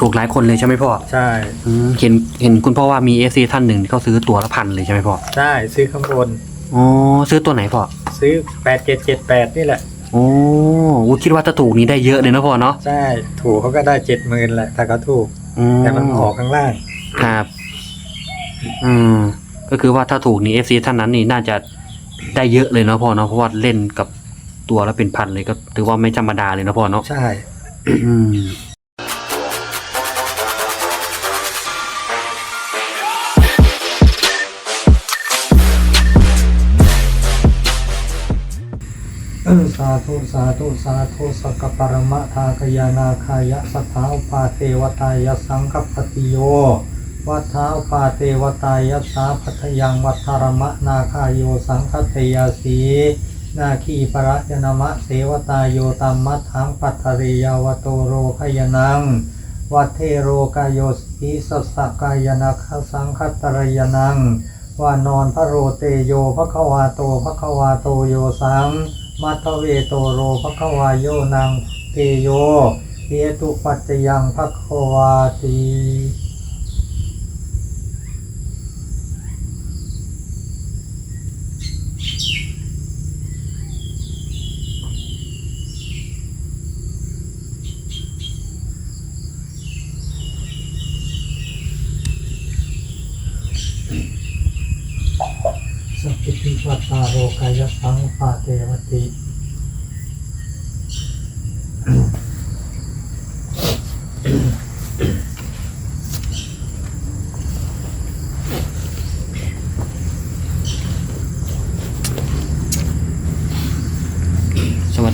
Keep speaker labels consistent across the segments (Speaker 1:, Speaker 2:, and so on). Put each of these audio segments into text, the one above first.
Speaker 1: ถูกหลายคนเลยใช่ไหมพ่อ
Speaker 2: ใช่
Speaker 1: อืมเห็นเห็นคุณพ่อว่ามีเอฟซีท่านหนึ่งที่เขาซื้อตัวละพันเลยใช่ไหมพ่อ
Speaker 2: ใช่ ซื้อข้างบน
Speaker 1: อ๋อซื้อตัวไหนพ่อ
Speaker 2: ซื้อแปดเจ็ดเจ็ดแปดนี่แหละ
Speaker 1: โอ้โหคิดว่าถ้าถูกนี้ได้เยอะเลยนะพ่อเนาะ
Speaker 2: ใช่ ถูกเขาก็ได้เจ็ดหมื่นแหละ ถ้าเขาถูก
Speaker 1: อื
Speaker 2: แต่มันออกข้างล่าง
Speaker 1: ครับ อืมก็คือว่าถ้าถูกนี่เอฟซีท่านนั้นนี่น่าจะได้เยอะเลยเนาะพ่อเนาะเพราะว่าเล่นกับตัวละเป็นพันเลยก็ถือว่าไม่ธรรมดาเลยนะพ่อเนาะ
Speaker 2: ใช่
Speaker 1: อืม
Speaker 2: สาธุสาธุสาธุสักปรมะทากยานาคายะสัทธาปาเทวตายสังกัปติโยวัฏฐาปาเทวตายสาพัทยังวัฏรมะนาคายโยสังคเตยาสีนาคีปรัจนมะเสวตายโยตัมมัทถังปัตตริยาวโตโรพยนัง วัเทโรกายโยสีสัสสกายนาคสังคตรยนังวานอนพระโรเตโยพระควาโตพระควาโตโยสัง มัทเวโตโรพระควายโยนังเตโยเทตุปัจจยังพระควาตี สัพพิวัตตาโรกายสังปาเตวติ
Speaker 1: สวัส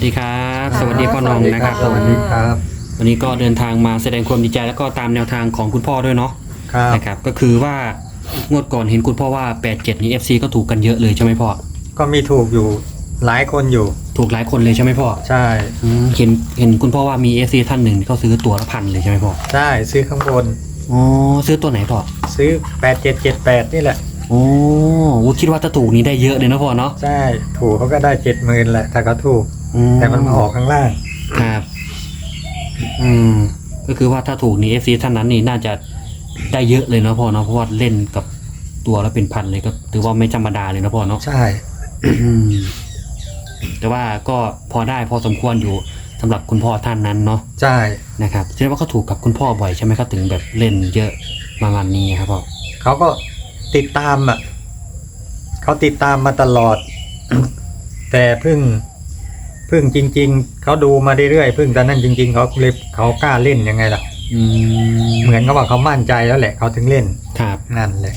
Speaker 1: ดีครับ สวัสดีพ่อหนองนะครับ
Speaker 2: สวัสดีครับ
Speaker 1: วันนี้ก็เดินทางมาแสดงความดีใจแล้วก็ตามแนวทางของคุณพ่อด้วยเนาะ
Speaker 2: ครับ
Speaker 1: นะครับ ก็คือว่างวดก่อนเห็นคุณพ่อว่า 87 นี้ FC ก็ถูกกันเยอะเลยใช่ไหมพ่อ
Speaker 2: ก็มีถูกอยู่ หลายคนอยู่
Speaker 1: ถูกหลายคนเลยใช่ไหมพ่อ
Speaker 2: ใช่
Speaker 1: อืมเห็นเห็นคุณพ่อว่ามี FC ท่านหนึ่งที่เขาซื้อตัวละพันเลยใช่ไหมพ่อ
Speaker 2: ใช่ซื้อข้างบน
Speaker 1: อ๋อซื้อตัวไหนพ่อ
Speaker 2: ซื้อแปดเจ็ดเจ็ดแปดนี่แหละ
Speaker 1: โอ้โหคิดว่าถ้าถูกนี้ได้เยอะเลยนะพ่อเนาะ
Speaker 2: ใช่ ถูกเขาก็ได้เจ็ดหมื่นแหละ ถ้าเขาถูก
Speaker 1: อื
Speaker 2: แต่มันมาออกข้างล่าง
Speaker 1: ครับ อืม ก็คือว่าถ้าถูกนี่ FC ท่านนั้นนี่น่าจะได้เยอะเลยนะพ่อเนาะเพราะว่าเล่นกับตัวละเป็นพันเลยก็ถือว่าไม่ธรรมดาเลยนะพ่อเนาะ
Speaker 2: ใช่
Speaker 1: อืม แต่ว่าก็พอได้พอสมควรอยู่สำหรับคุณพ่อท่านนั้นเนาะ
Speaker 2: ใช่
Speaker 1: นะครับแสดงว่าเขาถูกกับคุณพ่อบ่อยใช่ไหมเขาถึงแบบเล่นเยอะประมาณนี้ครับพ่อ
Speaker 2: เขาก็ติดตามอะเขาติดตามมาตลอด แต่เพึ่งเพึ่งจริง ๆเขาดูมาเรื่อยๆเพึ่งตอนนั้นจริง ๆเขาเลยเขากล้าเล่นยังไงล่ะ
Speaker 1: อืม
Speaker 2: เหมือนกับว่าเขามั่นใจแล้วแหละเขาถึงเล่น
Speaker 1: ครับ
Speaker 2: นั่นเลย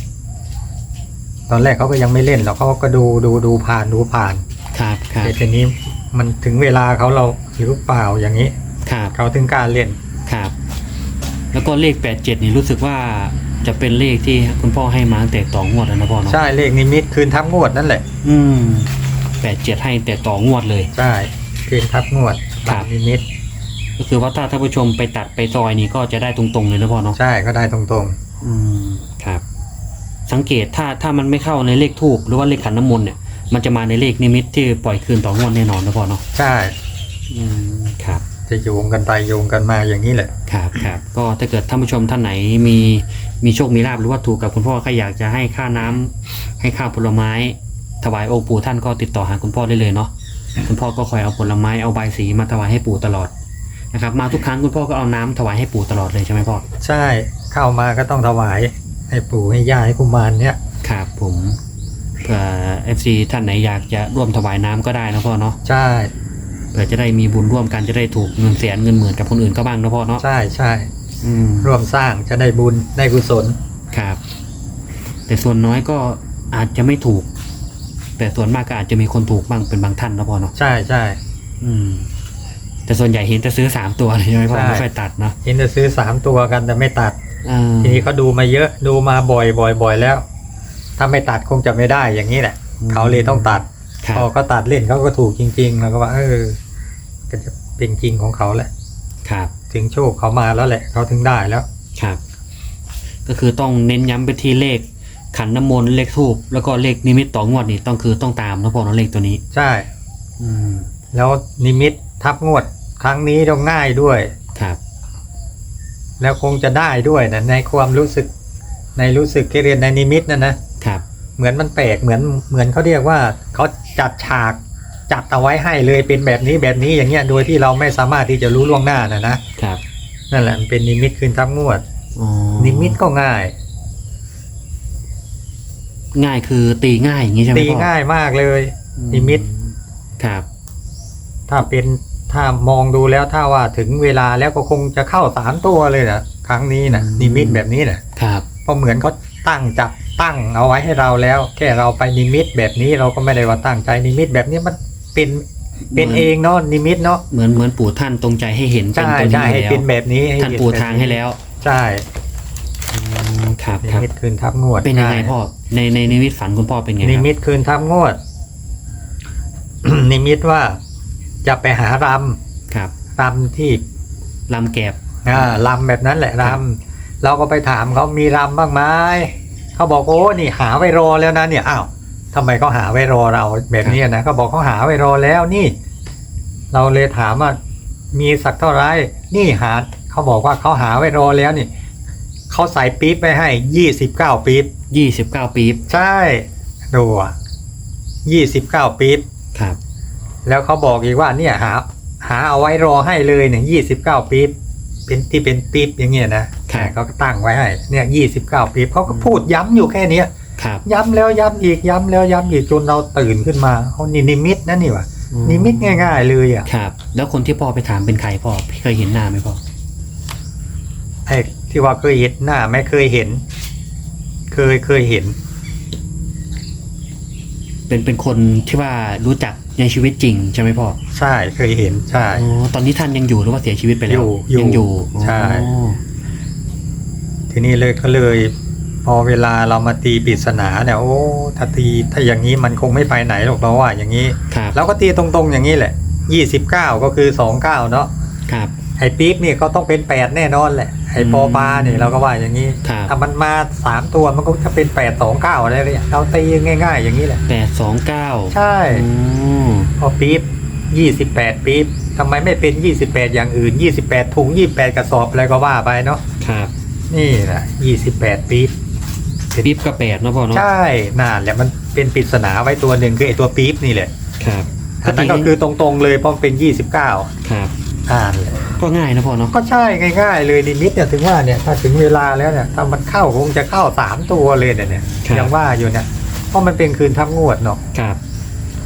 Speaker 2: ตอนแรกเขาก็ยังไม่เล่นหรอกเขาก็ดูดูดูผ่านดูผ่าน
Speaker 1: ครับครับ
Speaker 2: แต่ทีนี้มันถึงเวลาเขาเราหรือเปล่าอย่างนี้
Speaker 1: ครับ
Speaker 2: เขาถึงกล้ารเล่น
Speaker 1: ครับ แล้วก็เลขแปดเจ็ดนี่รู้สึกว่าจะเป็นเลขที่คุณพ่อให้มาตั้งแต่ต่องวดแล้วนะพ่อเนาะ
Speaker 2: ใช่เลขนิมิตคืนทับงวดนั่นแหละ
Speaker 1: อืมแปดเจ็ดให้แต่ต่องวดเลย
Speaker 2: ใช่คืนทับงวด
Speaker 1: ครับ
Speaker 2: นิมิต
Speaker 1: ก็คือว่าถ้าท่านผู้ชมไปตัดไปซอยนี่ก็จะได้ตรงๆเลยนะพ่อเนาะ
Speaker 2: ใช่ก็ได้ตรง
Speaker 1: อืมครับ สังเกตถ้าถ้ามันไม่เข้าในเลขทูบหรือว่าเลขขันน้ำมนต์เนี่ย มันจะมาในเลขนิมิตที่ปล่อยคืนต่องวดแน่นอนนะพ่อเนาะ
Speaker 2: ๆใช่
Speaker 1: อืมครับ
Speaker 2: จะโยงกันไปโยงกันมาอย่างนี้แหละ
Speaker 1: ครับครับก็ถ้าเกิดท่านผู้ชมท่านไหนมีมีโชคมีลาบหรือว่าถูกกับคุณพ่อใครอยากจะให้ค่าน้ำให้ข้าวผลไม้ ถวายองค์ปู่ท่านก็ติดต่อหาคุณพ่อได้เลยเนาะคุณพ่อก็คอยเอาผลไม้เอาใบายสีมาถวายให้ปู่ตลอดนะครับ มาทุกครั้งคุณพ่อก็เอาน้ำถวายให้ปู่ตลอดเลยใช่ไหมพ่อ
Speaker 2: ใช่เข้ามาก็ต้องถวายให้ปู่ให้ย่าให้กุมารเนี่ย
Speaker 1: ครับผม เผื่อเอฟซีท่านไหนอยากจะร่วมถวายน้ำก็ได้นะพ่อเนาะ
Speaker 2: ใช่
Speaker 1: เผื่อจะได้มีบุญร่วมกันจะได้ถูกเงินแสนเงินหมื่นกับคนอื่นก็บ้างนะพ่อเนาะ
Speaker 2: ใช่ใช่
Speaker 1: อืม
Speaker 2: ร่วมสร้างจะได้บุญได้กุศล
Speaker 1: ครับ แต่ส่วนน้อยก็อาจจะไม่ถูก แต่ส่วนมากก็อาจจะมีคนถูกบ้างเป็นบางท่านนะพ่อเนาะ
Speaker 2: ใช่ใช่
Speaker 1: อืม แต่ส่วนใหญ่เห็นจะซื้อสามตัวเลยใช่ไหมพ่อ
Speaker 2: ใช่
Speaker 1: ไม่ค่อยตัดเนาะ
Speaker 2: เห็นจะซื้อสามตัวกันแต่ไม่ตัด
Speaker 1: อ่า
Speaker 2: ทีนี้เขาดูมาเยอะดูมาบ่อยบ่อยบ่อยแล้ว ถ้าไม่ตัดคงจะไม่ได้อย่างนี้แหละเขาเลยต้องตัด
Speaker 1: ครับ
Speaker 2: พอเขาตัดเล่นเขาก็ถูกจริงๆ แล้วก็ว่าเออก็จะเป็นจริงของเขาแหละ
Speaker 1: ครับ
Speaker 2: ถึงโชคเขามาแล้วแหละ เขาถึงได้แล้ว
Speaker 1: ครับ ก็คือต้องเน้นย้ำไปที่เลขขันน้ำมนต์เลขทูบแล้วก็เลขนิมิตต่องวดนี่ต้องคือต้องตามนะพ่อเนาะเลขตัวนี้
Speaker 2: ใช่
Speaker 1: อืม
Speaker 2: แล้วนิมิตทับงวด ครั้งนี้ต้องง่ายด้วย
Speaker 1: ครับ
Speaker 2: แล้วคงจะได้ด้วยนะในความรู้สึกในรู้สึกที่เรียนในนิมิตนั่นนะครับ เหมือนมันแปลกเหมือนเหมือนเขาเรียกว่าเขาจัดฉากจัดเอาไว้ให้เลยเป็นแบบนี้แบบนี้อย่างเงี้ยโดยที่เราไม่สามารถที่จะรู้ล่วงหน้านะนะครับนั่นแหละมันเป็นนิมิตคืนทับงวด
Speaker 1: อ๋อ
Speaker 2: นิมิตก็ง่าย
Speaker 1: ง่ายคือตีง่ายอย่างนี้ใช่ไหม
Speaker 2: ตี
Speaker 1: พ่อ
Speaker 2: ง่ายมากเลย
Speaker 1: อื
Speaker 2: นิมิต
Speaker 1: ครับ
Speaker 2: ถ้าเป็นถ้ามองดูแล้วถ้าว่าถึงเวลาแล้วก็คงจะเข้าสามตัวเลยนะครั้งนี้นะนิมิตแบบนี้นะครับ เพราะเหมือนเขาตั้งจับ ตั้งเอาไว้ให้เราแล้ว แค่เราไปนิมิตแบบนี้เราก็ไม่ได้ว่าตั้งใจนิมิตแบบนี้มันเป็นเป็นเองเนาะนิมิตเนาะ
Speaker 1: เหมือนเหมือนปู่ท่านตรงใจให้เห็นเป็น
Speaker 2: ใช่
Speaker 1: ตัวนี้
Speaker 2: ใช่ให้
Speaker 1: แล้ว
Speaker 2: เป็นแบบนี้ให้
Speaker 1: ท่าน
Speaker 2: เห็
Speaker 1: ปู
Speaker 2: แบบ
Speaker 1: ทางให้แล้ว
Speaker 2: ใช่
Speaker 1: อืมครับ
Speaker 2: นิ
Speaker 1: ครับ
Speaker 2: มิตคืนทับงวด
Speaker 1: เป็นยังไง
Speaker 2: ใช่
Speaker 1: พ่อในในนิมิตฝันคุณพ่อเป็นไงครับ
Speaker 2: นิมิตคืนทับงวด นิมิตว่าจะไปหาร
Speaker 1: ครับำ
Speaker 2: รำที่
Speaker 1: ลำแกบ
Speaker 2: อ่าลำแบบนั้นแหละ
Speaker 1: ค
Speaker 2: ร
Speaker 1: รับำ
Speaker 2: เราก็ไปถามเขามีรำบ้างไหม เขาบอกโอ้นี่หาไว้รอแล้วนะเนี่ยอ้าวทำไมเขาหาไว้รอเราแบบนี้นะเขาบอกเขาหาไว้รอแล้วนี่ เราเลยถามว่ามีสักเท่าไหรนี่หาเขาบอกว่าเขาหาไว้รอแล้วนี่เขาใส่ปี๊บไปให้ยี่สิบเก้าปี๊บ
Speaker 1: ยี่สิบเก้าปี๊บ
Speaker 2: ใช่ดูยี่สิบเก้าปี๊บ
Speaker 1: ครับ
Speaker 2: แล้วเขาบอกอีกว่าเนี่ยหาหาเอาไว้รอให้เลยเนี่ยยี่สิบเก้าปี๊บเป็นที่เป็นปี๊บอย่างเงี้ยนะ เขาก็ตั้งไว้ให้เนี่ยยี่สิบเก้าปี๊บเขาก็พูดย้ำอยู่แค่เนี้ย
Speaker 1: ครับ
Speaker 2: ย้ำแล้วย้ำอีกย้ำแล้วย้ำอีกจนเราตื่นขึ้นมาเขานี่นิมิตนะนี่วะ
Speaker 1: อื
Speaker 2: นิมิตง่าย ๆ เลยอะ
Speaker 1: ครับ แล้วคนที่พ่อไปถามเป็นใครพ่อพี่เคยเห็นหน้าไหมพ่อ
Speaker 2: ไอ้ที่ว่าเคยเห็นหน้าไม่เคยเห็น เคยเคยเห็น
Speaker 1: เป็นเป็นคนที่ว่ารู้จักในชีวิตจริงใช่ไหมพ่อ
Speaker 2: ใช่เคยเห็นใช่
Speaker 1: อ๋อตอนนี้ท่านยังอยู่หรือว่าเสียชีวิตไปแล้ว
Speaker 2: อยู่อยู่
Speaker 1: ยังอยู่
Speaker 2: ใช่
Speaker 1: อ๋อ
Speaker 2: ทีนี้เลยก็เลย พอเวลาเรามาตีปริศนาเนี่ยโอ้ถ้าตีถ้าอย่างนี้มันคงไม่ไปไหนหรอกเราว่าอย่างนี้
Speaker 1: ครับ
Speaker 2: เราก็ตีตรงๆอย่างนี้แหละยี่สิบเก้าก็คือสองเก้าเนาะ
Speaker 1: ครับ
Speaker 2: ไอ้ปี๊บนี่ก็ต้องเป็นแปดแน่นอนแหละไอ้
Speaker 1: อืม
Speaker 2: ปอปลาเนี่ยเราก็ว่าอย่างนี้
Speaker 1: ครับ
Speaker 2: ถ้ามันมาสามตัวมันก็จะเป็นแปดสองเก้าอะไรเลยเราตีง่าย ๆ อย่างนี้แหละ
Speaker 1: แปดสองเก้า
Speaker 2: ใช่
Speaker 1: อืม
Speaker 2: พอปี๊บยี่สิบแปดปี๊บทำไมไม่เป็นยี่สิบแปดอย่างอื่นยี่สิบแปดถุงยี่แปดกระสอบอะไรก็ว่าไปเนาะ
Speaker 1: ครับ
Speaker 2: นี่แหละยี่สิบแปดปี๊บ
Speaker 1: ปี๊บก็แปดเนาะพ่อเนาะ
Speaker 2: ใช่นั่นแหละมันเป็นปริศนาไว้ตัวหนึ่งคือไอ้ตัวปี๊บนี่แหละ
Speaker 1: ครับ
Speaker 2: อันนั้นก็คือตรงๆเลยเพราะมันเป็นยี่สิบเก้า
Speaker 1: ครับ
Speaker 2: อ่านเลย
Speaker 1: ก็ง่ายนะพ่อเนาะ
Speaker 2: ก็ใช่ง่ายๆเลยนิมิตเนี่ยถึงว่าเนี่ยถ้าถึงเวลาแล้วเนี่ยถ้ามันเข้าคงจะเข้าสามตัวเลยเนี่ยเนี่ยยังว่าอยู่เนี่ยเพราะมันเป็นคืนทับงวดเนาะ
Speaker 1: ครับ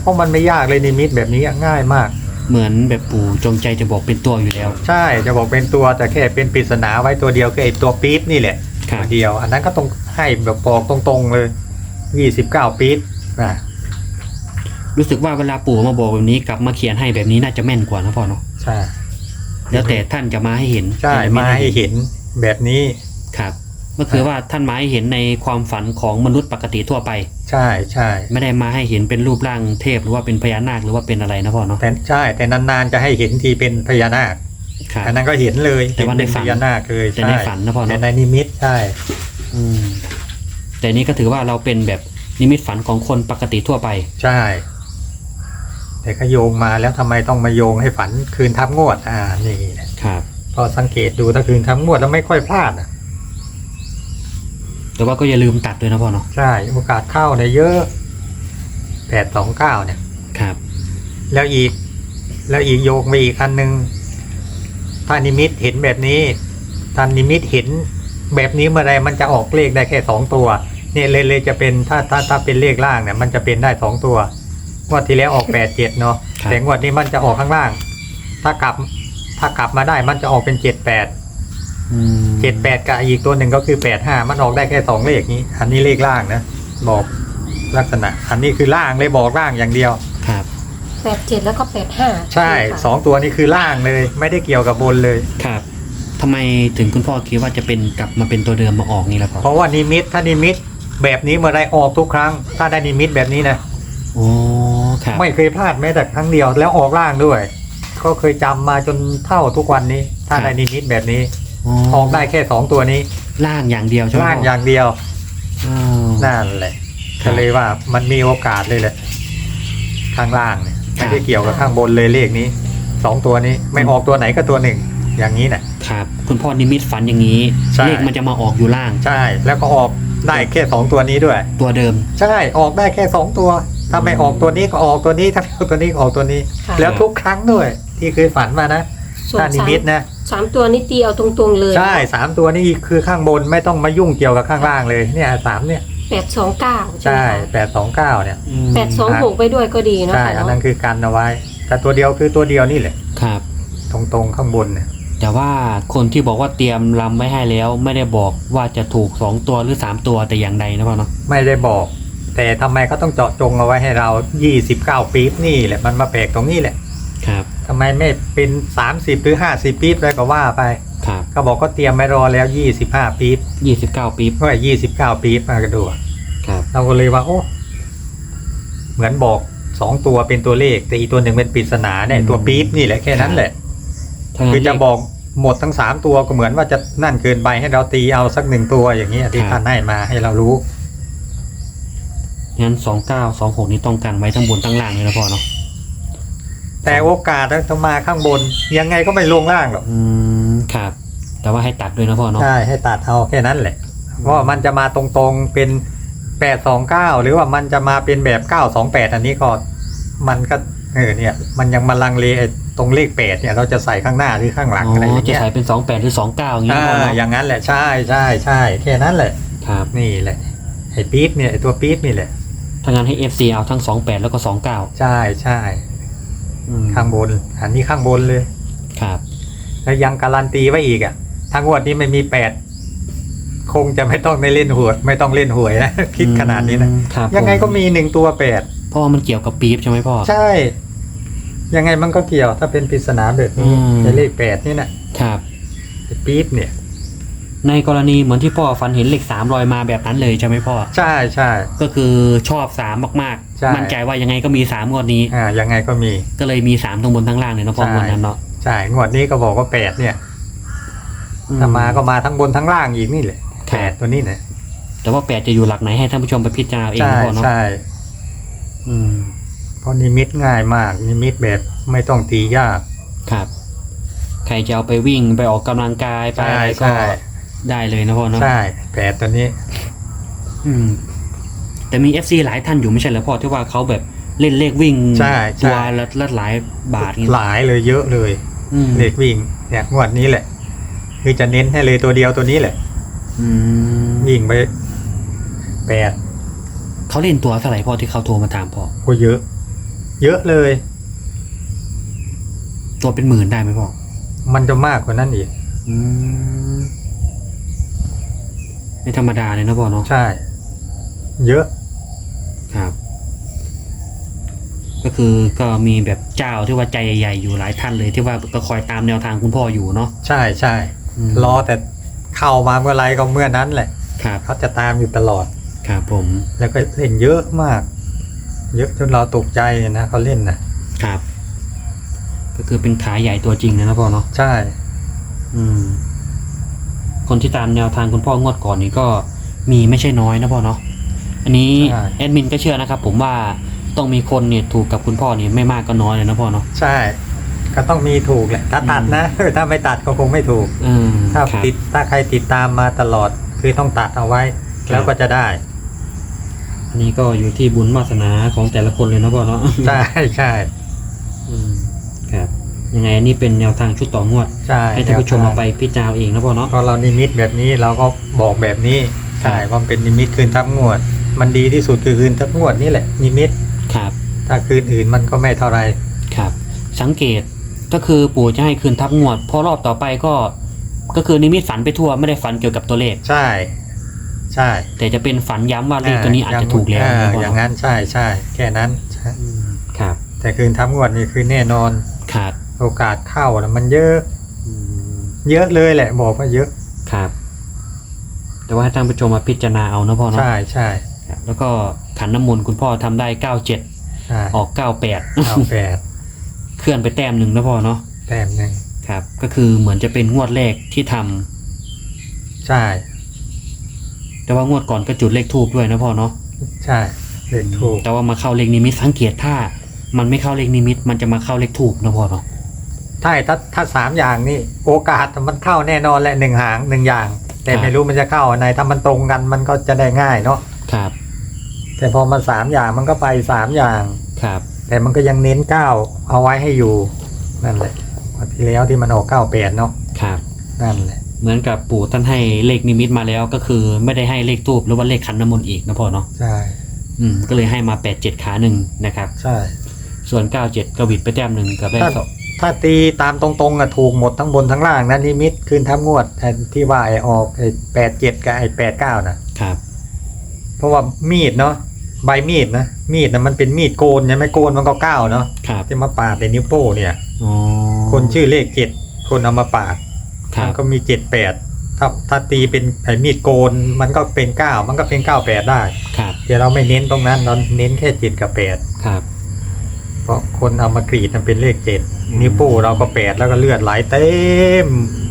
Speaker 2: เพราะมันไม่ยากเลยนิมิตแบบนี้ง่ายมาก
Speaker 1: เหมือนแบบปู่จงใจจะบอกเป็นตัวอยู่แล้ว
Speaker 2: ใช่จะบอกเป็นตัวแต่แค่เป็นปริศนาไว้ตัวเดียวคือไอ้ตัวปี๊บนี่แหละ
Speaker 1: ครั
Speaker 2: ตั
Speaker 1: บ
Speaker 2: วเดียว อันนั้นก็ต้องให้แบบบอกตรงๆเลยยี่สิบเก้าปี๊บนะ
Speaker 1: รู้สึกว่าเวลาปู่มาบอกแบบนี้กลับมาเขียนให้แบบนี้น่าจะแม่นกว่านะพ่อเนาะ
Speaker 2: ใช่
Speaker 1: แล้วแต่ท่านจะมาให้เห็น
Speaker 2: ใช่
Speaker 1: แต่
Speaker 2: มาให้เห็นแบบนี้
Speaker 1: ครับ ก็คือว่าท่านมาให้เห็นในความฝันของมนุษย์ปกติทั่วไป
Speaker 2: ใช่ใช่
Speaker 1: ไม่ได้มาให้เห็นเป็นรูปร่างเทพหรือว่าเป็นพญานาคหรือว่าเป็นอะไรนะพ่อเนาะ
Speaker 2: แต่ใช่ แต่นานๆจะให้เห็นทีเป็นพญานาค
Speaker 1: ครับ
Speaker 2: อันนั้นก็เห็นเลย
Speaker 1: แต่ว่าใน
Speaker 2: เห็น
Speaker 1: ฝั
Speaker 2: เป็นนพญานาคเลย
Speaker 1: แต่ในฝันนะพ่อ
Speaker 2: แต่
Speaker 1: เนาะ
Speaker 2: ในนิมิตใช่
Speaker 1: อืมแต่นี้ก็ถือว่าเราเป็นแบบนิมิตฝันของคนปกติทั่วไป
Speaker 2: ใช่แต่ก็โยงมาแล้วทำไมต้องมาโยงให้ฝันคืนทับงวด อ่านี่แหละ
Speaker 1: ครับ
Speaker 2: พอสังเกตดูถ้าคืนทับงวดแล้วไม่ค่อยพลาดอะ
Speaker 1: แต่ว่าก็อย่าลืมตัดด้วยนะพ่อเนาะ
Speaker 2: ใช่โอกาสเข้าเนี่ยเยอะแปดสองเก้าเนี่ย
Speaker 1: ครับ
Speaker 2: แล้วอีก แล้วอีกโยงไปอีกอันหนึ่งถ้านิมิตเห็นแบบนี้ถ้านิมิตเห็นแบบนี้เมื่อไรมันจะออกเลขได้แค่สองตัว เนี่ยเลยเลยจะเป็นถ้าถ้าถ้าเป็นเลขล่างเนี่ย มันจะเป็นได้สองตัวงวดที่แล้วออกแปดเจ็ดเนาะ
Speaker 1: ครับ
Speaker 2: แต่งวดนี้มันจะออกข้างล่าง ถ้ากลับ ถ้ากลับมาได้มันจะออกเป็นเจ็ดแปด
Speaker 1: อืม
Speaker 2: เจ็ดแปดกับอีกตัวหนึ่งก็คือแปดห้ามันออกได้แค่สองเลขนี้ อันนี้เลขล่างนะ บอกลักษณะ อันนี้คือล่างเลยบอกล่างอย่างเดียว
Speaker 1: ครับ
Speaker 3: แปดเจ็ดแล้วก็แปดห้า
Speaker 2: ใช่สองตัวนี้คือล่างเลย ไม่ได้เกี่ยวกับบนเลย
Speaker 1: ครับทำไมถึงคุณพ่อคิดว่าจะเป็นกลับมาเป็นตัวเดิมมาออกนี่ล่ะพ่อ
Speaker 2: เพราะว่านิมิตถ้านิมิตแบบนี้เมื่อไรออกทุกครั้ง ถ้าได้นิมิตแบบนี้นะ
Speaker 1: โอ้ครับ
Speaker 2: ไม่เคยพลาดแม้แต่ครั้งเดียวแล้วออกล่างด้วย ก็เคยจำมาจนเท่าทุกวันนี้ ถ้าได้นิมิตแบบนี้ ออกได้แค่สองตัวนี้
Speaker 1: ล่างอย่างเดียวใช่ไหม
Speaker 2: ล่าง
Speaker 1: พ่
Speaker 2: อย่างเดียว
Speaker 1: อ๋อ
Speaker 2: นั่นแหละ
Speaker 1: ครั
Speaker 2: ก็
Speaker 1: บ
Speaker 2: เลยว่ามันมีโอกาสเลยแหละข้างล่างเนี่ย
Speaker 1: ครับ
Speaker 2: ไม่ได้เกี่ยวกับข้างบนเลยเลขนี้สองตัวนี้ไม่ออกตัวไหนก็ตัวหนึ่ง อย่างนี้น่ะ
Speaker 1: ครับ คุณพ่อนิมิตฝันอย่างนี้
Speaker 2: ใช่
Speaker 1: เลขมันจะมาออกอยู่ล่าง
Speaker 2: ใช่แล้วก็ออกได้แค่สองตัวนี้ด้วย
Speaker 1: ตัวเดิม
Speaker 2: ใช่ออกได้แค่สองตัว ถ้าไม่ออกตัวนี้ก็ออกตัวนี้ถ้าไม่ออกตัวนี้ก็ออกตัวนี้
Speaker 3: ค่ะ
Speaker 2: แล้วทุกครั้งด้วย ที่เคยฝันมานะ
Speaker 3: ส่วน
Speaker 2: ถ้านิ
Speaker 3: สาม
Speaker 2: มิตนะ
Speaker 3: สามตัวนี่ตีเอาตรงๆเลย
Speaker 2: ใช่สามตัวนี้คือข้างบนไม่ต้องมายุ่งเกี่ยวกับข้างล่างเลยเนี่ยสามเนี่ย
Speaker 3: แปดสองเก้าใช่
Speaker 2: ใช่
Speaker 3: ไหมคะ
Speaker 2: แปดสองเก้าเนี่ย
Speaker 3: แปดสองหกไปด้วยก็ดีเนาะ
Speaker 2: ใช่
Speaker 3: ค่ะ
Speaker 2: อัน
Speaker 3: เนาะ
Speaker 2: นั้นคือกันเอาไว้ แต่ตัวเดียวคือตัวเดียวนี่แหละ
Speaker 1: ครับ
Speaker 2: ตรงๆข้างบนเนี่ย
Speaker 1: แต่ว่าคนที่บอกว่าเตรียมลำไว้ให้แล้ว ไม่ได้บอกว่าจะถูกสองตัวหรือสามตัวแต่อย่างใดนะพ่อเนาะ
Speaker 2: ไม่ได้บอก แต่ทำไมเขาต้องเจาะจงเอาไว้ให้เรา29ปี๊บนี่แหละมันมาแปลกตรงนี้แหละ
Speaker 1: ครับ
Speaker 2: ทำไมไม่เป็น30หรือ50ปี๊บอะไรก็ว่าไป
Speaker 1: ครับ
Speaker 2: เขาบอกก็เตรียมไว้รอแล้ว25ปี๊บ
Speaker 1: ยี่สิบเก้าปี๊บ
Speaker 2: เพื่อ29ปี๊บมากระดูก
Speaker 1: ครับ
Speaker 2: เราก็เลยว่าโอ้เหมือนบอกสองตัวเป็นตัวเลข แต่อีกตัวหนึ่งเป็นปริศนาเนี่ยตัวปี๊บนี่แหละแค่นั้นแหละ
Speaker 1: ถ้างั้น
Speaker 2: คือจะ
Speaker 1: เลข
Speaker 2: บอกหมดทั้งสามตัวก็เหมือนว่าจะนั่นเกินไปให้เราตีเอาสักหนึ่งตัวอย่างนี้ยที่
Speaker 1: ครับ
Speaker 2: ท่านให้มาให้เรารู้
Speaker 1: งั้นสองเก้าสองหกนี้ต้องกันไว้ทั้งบนทั้งล่างเลยนะพ่อเนาะ
Speaker 2: แต่โอกาสถ้ามาข้างบน ยังไงก็ไม่ลงล่างหรอก
Speaker 1: อืมครับ แต่ว่าให้ตัดด้วยนะพ่อเนาะ
Speaker 2: ใช่ให้ตัดเอาแค่นั้นแหละ เพราะว่ามันจะมาตรงๆเป็นแปดสองเก้าหรือว่ามันจะมาเป็นแบบเก้าสองแปดอันนี้ก็มันก็เออเนี่ย มันยังมาลังเลไอ้ตรงเลขแปดเนี่ยเราจะใส่ข้างหน้าหรือข้างหลัง
Speaker 1: อ๋
Speaker 2: อะไรอ
Speaker 1: อย่างจะ
Speaker 2: เงี้ย
Speaker 1: ใส่เป็นสองแปดหรือสองเก้าอย่างนี้
Speaker 2: อ่า
Speaker 1: นะพ่อเนาะ
Speaker 2: อย่างนั้นแหละใช่ใช่ใช่แค่นั้นแหละ
Speaker 1: ครับ
Speaker 2: นี่แหละไอ้ปี๊บเนี่ยไอ้ตัวปี๊บนี่แหละ
Speaker 1: ถ้างั้นให้เอฟซีเอาทั้งสองแปดแล้วก็สองเก้า
Speaker 2: ใช่ใช่ ข้างบน อันนี้ข้างบนเลย
Speaker 1: ครับ
Speaker 2: แล้วยังการันตีไว้อีกอะทางวดนี้ไม่มีแปดคงจะไม่ต้องได้เล่นหวยไม่ต้องเล่นหวยนะ คิดขนาดนี้นะ
Speaker 1: ครับ
Speaker 2: ยังไงก็
Speaker 1: ผ
Speaker 2: มีหนึ่งตัวแปด
Speaker 1: เพราะว่ามันเกี่ยวกับปี๊บใช่ไหมพ่อ
Speaker 2: ใช่ ยังไงมันก็เกี่ยว ถ้าเป็นปริศนาแบบนี้
Speaker 1: อืม
Speaker 2: จะเลขแปดนี่นะครับไอ้ปี๊บเนี่ย
Speaker 1: ในกรณีเหมือนที่พ่อฝันเห็นเลขสามลอยมาแบบนั้นเลยใช่ไหมพ่อ
Speaker 2: ใช่ใช่
Speaker 1: ก็คือชอบสามมาก
Speaker 2: ใช่
Speaker 1: ๆมั่นใจว่ายังไงก็มีสามงวดนี้
Speaker 2: อ่ายังไงก็มี
Speaker 1: ก็เลยมีสามทั้งบนทั้งล่างเลยนะพ่อ
Speaker 2: ใช่
Speaker 1: งวดนั้นเนาะ
Speaker 2: ใช่งวดนี้ก็บอกว่าแปดเนี่ยถ้ามาก็มาทั้งบนทั้งล่างอีกนี่แหละ
Speaker 1: ครับ
Speaker 2: แปดตัวนี้เนี่ย
Speaker 1: แต่ว่าแปดจะอยู่หลักไหนให้ท่านผู้ชมไปพิจารณาเอาเอง
Speaker 2: ใช่
Speaker 1: นะพ่อเนาะ
Speaker 2: ใช่
Speaker 1: อืม
Speaker 2: เพราะนิมิตง่ายมากนิมิตแบบไม่ต้องตียาก
Speaker 1: ครับ ใครจะเอาไปวิ่งไปออกกำลังกายไป
Speaker 2: ใช่
Speaker 1: อะไรก็
Speaker 2: ใช่
Speaker 1: ได้เลยนะพ่อเนาะ
Speaker 2: ใช่แปดตัวนี้
Speaker 1: อืม แต่มีเอฟซีหลายท่านอยู่ไม่ใช่เหรอพ่อที่ว่าเขาแบบเล่นเลขวิ่ง
Speaker 2: ใช่ใช่
Speaker 1: ตัวละละหลายบาทงี้
Speaker 2: หลายเลยเยอะเลย
Speaker 1: อืม
Speaker 2: เลขวิ่งเนี่ยงวดนี้แหละ คือจะเน้นให้เลยตัวเดียวตัวนี้แหละ
Speaker 1: อืม
Speaker 2: วิ่งไปแปด
Speaker 1: เขาเล่นตัวเท่าไหร่พ่อที่เขาโทรมาถามพ่อ
Speaker 2: ก็เยอะ เยอะเลย
Speaker 1: ตัวเป็นหมื่นได้ไหมพ่อ
Speaker 2: มันจะมากกว่านั้นอีก
Speaker 1: อืมไม่ธรรมดาเลยนะพ่อเนาะ
Speaker 2: ใช่ เยอะ
Speaker 1: ครับ ก็คือก็มีแบบเจ้าที่ว่าใจใหญ่ๆอยู่หลายท่านเลยที่ว่าก็คอยตามแนวทางคุณพ่ออยู่เนาะ
Speaker 2: ใช่ใช่
Speaker 1: ม
Speaker 2: รอแต่เข้ามาเมื่อไรก็เมื่อนั้นแหละ
Speaker 1: ครับ
Speaker 2: เขาจะตามอยู่ตลอด
Speaker 1: ครับผม
Speaker 2: แล้วก็เล่นเยอะมาก เยอะจนเราตกใจนะเขาเล่นนะครับ
Speaker 1: ก็คือเป็นขาใหญ่ตัวจริงเลยนะพ่อเนาะ
Speaker 2: ใช่
Speaker 1: อืม คนที่ตามแนวทางคุณพ่องวดก่อนนี้ก็มีไม่ใช่น้อยนะพ่อเนาะ อันนี้แอดมินก็เชื่อนะครับผมว่าต้องมีคนเนี่ยถูกกับคุณพ่อเนี่ยไม่มากก็น้อยเลยนะพ่อเนาะ
Speaker 2: ใช่ ก็ต้องมีถูกแหละ ถ้าตัดนะ ถ้าไม่ตัดก็คงไม่ถูก
Speaker 1: อืม
Speaker 2: ถ้า
Speaker 1: ครับ
Speaker 2: ติดถ้าใครติดตามมาตลอดคือต้องตัดเอาไว้
Speaker 1: ครับ
Speaker 2: แล้วก็จะได้
Speaker 1: อันนี้ก็อยู่ที่บุญวาสนาของแต่ละคนเลยนะพ่อเนาะ
Speaker 2: ใช่ใช่
Speaker 1: อืมครับยังไงอันนี้เป็นแนวทางชุดต่องวด
Speaker 2: ใช่
Speaker 1: ให้ท่านผู้ชมเอาไปพิจารณาเองนะพ่อเนาะ
Speaker 2: พอเรานิมิตแบบนี้เราก็บอกแบบนี้
Speaker 1: ครับ
Speaker 2: ใช่ว่าเป็นนิมิตคืนทับงวด มันดีที่สุดคือคืนทับงวดนี่แหละนิมิต
Speaker 1: ครับ
Speaker 2: ถ้าคืนอื่นมันก็ไม่เท่าไร
Speaker 1: ครับ สังเกตก็คือปู่จะให้คืนทับงวดพอรอบต่อไปก็ก็คือนิมิตฝันไปทั่วไม่ได้ฝันเกี่ยวกับตัวเลข
Speaker 2: ใช่ ใช่
Speaker 1: แต่จะเป็นฝันย้ำว่าเลขตัวนี้อาจจะถูกแล้ว
Speaker 2: เออ
Speaker 1: นะพ่อ
Speaker 2: อย่าง
Speaker 1: เนาะ
Speaker 2: นั้นใช่ใช่แค่นั้นใช่
Speaker 1: อืมครับ
Speaker 2: แต่คืนทับงวดนี่คือแน่นอน
Speaker 1: ครับ
Speaker 2: โอกาสเข้านะมันเยอะ
Speaker 1: อืม
Speaker 2: เยอะเลยแหละบอกว่าเยอะ
Speaker 1: ครับ แต่ว่าให้ท่านผู้ชมมาพิจารณาเอานะพ่อเนาะ
Speaker 2: ใช่ใช่
Speaker 1: ครับ แล้วก็ขันน้ำมนต์คุณพ่อทำได้เก้าเจ็ด
Speaker 2: ใช่
Speaker 1: ออกเก้าแปด
Speaker 2: เอาแปด
Speaker 1: เคลื่อนไปแต้มหนึ่งนะพ่อเนาะ
Speaker 2: แต้มหนึ่ง
Speaker 1: ครับ ก็คือเหมือนจะเป็นงวดแรกที่ทำ
Speaker 2: ใช่
Speaker 1: แต่ว่างวดก่อนก็จุดเลขทูบด้วยนะพ่อเนาะ
Speaker 2: ใช่เลขถูก
Speaker 1: แต่ว่ามาเข้าเลขนิมิตสังเกตถ้า มันไม่เข้าเลขนิมิต มันจะมาเข้าเลขทูบนะพ่อเนาะ
Speaker 2: ใช่ถ้าถ้าสามอย่างนี่โอกาสมันเข้าแน่นอนแหละหนึ่งหางหนึ่งอย่าง แต่ไม่รู้มันจะเข้าอันไหนถ้ามันตรงกันมันก็จะได้ง่ายเนาะ
Speaker 1: ครับ
Speaker 2: แต่พอมันสามอย่างมันก็ไปสามอย่าง
Speaker 1: ครับ
Speaker 2: แต่มันก็ยังเน้นเก้าเอาไว้ให้อยู่ นั่นแหละวันที่แล้วที่มันออกเก้าแปดเนาะ
Speaker 1: ครับ
Speaker 2: นั่นแหละ
Speaker 1: เหมือนกับปู่ท่านให้เลขนิมิตมาแล้วก็คือไม่ได้ให้เลขทูบหรือว่าเลขขันน้ำมนต์อีกนะพ่อเนาะ
Speaker 2: ใช่
Speaker 1: อืมก็เลยให้มาแปดเจ็ดขาหนึ่งนะครับ
Speaker 2: ใช่
Speaker 1: ส่วนเก้าเจ็ดกระวิดไปแต้มหนึ่งกับเลขสอง
Speaker 2: ถ้าตีตามตรงๆอะถูกหมดทั้งบนทั้งล่างนะนิมิตคืนทับงวดแทนที่ว่าไอ้ออกไอ้แปดเจ็ดกับไอ้แปดเก้านะครับ เพราะว่ามีดเนาะ ใบมีดนะมีดนะมันเป็นมีดโกนใช่ไหมโกนมันก็เก้าเนาะ
Speaker 1: ครับ
Speaker 2: ที่มาปาดในนิ้วโป้เนี่ย
Speaker 1: อ๋อ
Speaker 2: คนชื่อเลขเจ็ดคนเอามาปาด
Speaker 1: ครั
Speaker 2: มั
Speaker 1: บ
Speaker 2: นก็มีเจ็ดแปดถ้าถ้าตีเป็นไอ้มีดโกนมันก็เป็นเก้ามันก็เป็นเก้าแปดได้
Speaker 1: ครับ
Speaker 2: แต่เราไม่เน้นตรงนั้นเราเน้นแค่เจ็ดกับแปด
Speaker 1: ครับ
Speaker 2: เพราะคนเอามากรีดมันเป็นเลขเจ็ดนิ้วโป้เราก็แปดแล้วก็เลือดไหลเต็ม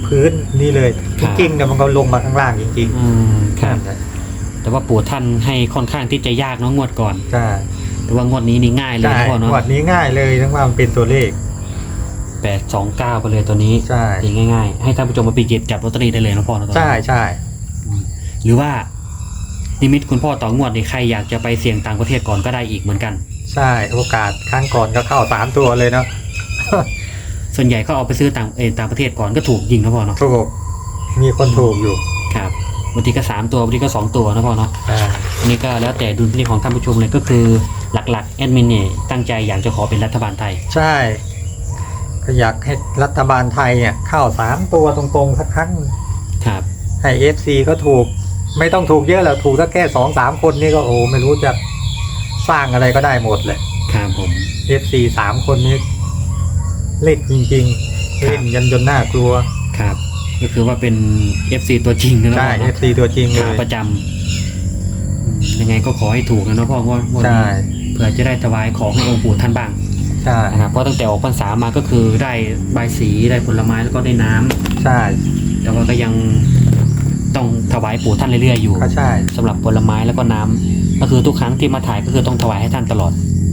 Speaker 2: พื้นนี่เลยจริงๆเนี่ยมันก็ลงมาข้างล่างจริง
Speaker 1: อืม
Speaker 2: ๆ
Speaker 1: ครับแต่ว่าปู่ท่านให้ค่อนข้างที่จะยากเน้องงวดก่อน
Speaker 2: ใช่
Speaker 1: แต่ว่างวดนี้นี่ง่ายเลย
Speaker 2: ใช่
Speaker 1: นะพ่อเนาะ
Speaker 2: งวดนี้ง่ายเลยทั้งว่ามันเป็นตัวเลข
Speaker 1: แปดสองเก้าไปเลยตัวนี้
Speaker 2: ใช่
Speaker 1: ตีง่าย ๆ ให้ท่านผู้ชมมาไปเก็บจับลอตเตอรี่ได้เลยนะพ่อนะตอนนี้
Speaker 2: ใช่ใช่
Speaker 1: อืมหรือว่านิมิตคุณพ่อต่องวดนี่ใครอยากจะไปเสี่ยงต่างประเทศก่อนก็ได้อีกเหมือนกัน
Speaker 2: ใช่โอกาสครั้งก่อนก็เข้าสามตัวเลยเนาะ
Speaker 1: ส่วนใหญ่ก็เอาไปซื้อต่างเออต่างประเทศก่อนก็ถูกยิงนะพ่อเนาะ
Speaker 2: ถูกมีคนถูกอยู่
Speaker 1: ครับ บางทีก็สามตัวบางทีก็สองตัวนะพ่อเนาะ
Speaker 2: อ่า
Speaker 1: อันนี้ก็แล้วแต่ดุลพินิจของท่านผู้ชมเลยก็คือหลักๆแอดมินเนี่ยตั้งใจอยากจะขอเป็นรัฐบาลไทย
Speaker 2: ใช่ก็อยากให้รัฐบาลไทยเนี่ยเข้าสามตัวตรงๆสักครั้ง
Speaker 1: ครับ
Speaker 2: ให้เอฟซีก็ถูก ไม่ต้องถูกเยอะแล้วถูกสักแค่สองสามคนนี่ก็โอ้ไม่รู้จะสร้างอะไรก็ได้หมดเลย
Speaker 1: ครับผม
Speaker 2: เอฟซีสามคนนี้เล่นจริงๆ เล่นยันจนน่ากลัว
Speaker 1: ครับ ก็คือว่าเป็น FC ตัวจริงนะ
Speaker 2: ใช่
Speaker 1: พ่อ
Speaker 2: เอ
Speaker 1: เนาะ
Speaker 2: ฟซีตัวจริงเล
Speaker 1: ขาย ประจำอืมยังไงก็ขอให้ถูกนะเนาะพ่อว่าวัน
Speaker 2: ใช่
Speaker 1: นี้เผื่อจะได้ถวายของให้องค์ปู่ท่านบ้าง
Speaker 2: ใช่
Speaker 1: นะครับเพราะตั้งแต่ออกพรรษามาก็คือได้ใบายสีได้ผลไม้แล้วก็ได้น้ำ
Speaker 2: ใช่
Speaker 1: แต่ว่าก็ยังต้องถวายปู่ท่านเรื่อยๆอยู่
Speaker 2: ก็ใช่
Speaker 1: สำหรับผลไม้แล้วก็น้ำก็คือทุกครั้งที่มาถ่ายก็คือต้องถวายให้ท่านตลอด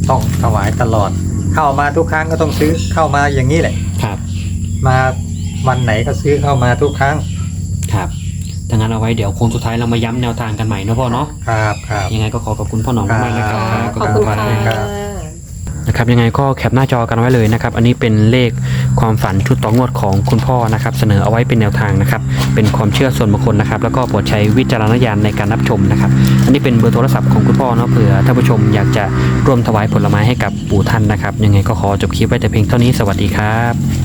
Speaker 2: ต้องถวายตลอด เข้ามาทุกครั้งก็ต้องซื้อเข้ามาอย่างนี้แหละ
Speaker 1: ครับ
Speaker 2: มา วันไหนก็ซื้อเข้ามาทุกครั้ง
Speaker 1: ครับดังนั้นเอาไว้เดี๋ยวโค้งสุดท้ายเรามาย้ำแนวทางกันใหม่นะพ่อเนาะ
Speaker 2: ครับครับ
Speaker 1: ยังไงก็ขอขอบคุณพ่อหนอมมากๆนะครับ
Speaker 2: ครับ
Speaker 3: ขอบคุณ
Speaker 2: ขอบคุณครั
Speaker 3: ค่ะ
Speaker 2: บ
Speaker 1: นะครับยังไงก็แคปหน้าจอกันไว้เลยนะครับ อันนี้เป็นเลขความฝันชุดต่องวดของคุณพ่อนะครับ เสนอเอาไว้เป็นแนวทางนะครับ เป็นความเชื่อส่วนบุคคลนะครับ แล้วก็โปรดใช้วิจารณญาณในการรับชมนะครับ อันนี้เป็นเบอร์โทรศัพท์ของคุณพ่อเนาะเผื่อท่านผู้ชมอยากจะร่วมถวายผลไม้ให้กับปู่ท่านนะครับ ยังไงก็ขอจบคลิปไว้แต่เพียงเท่านี้สวัสดีครับ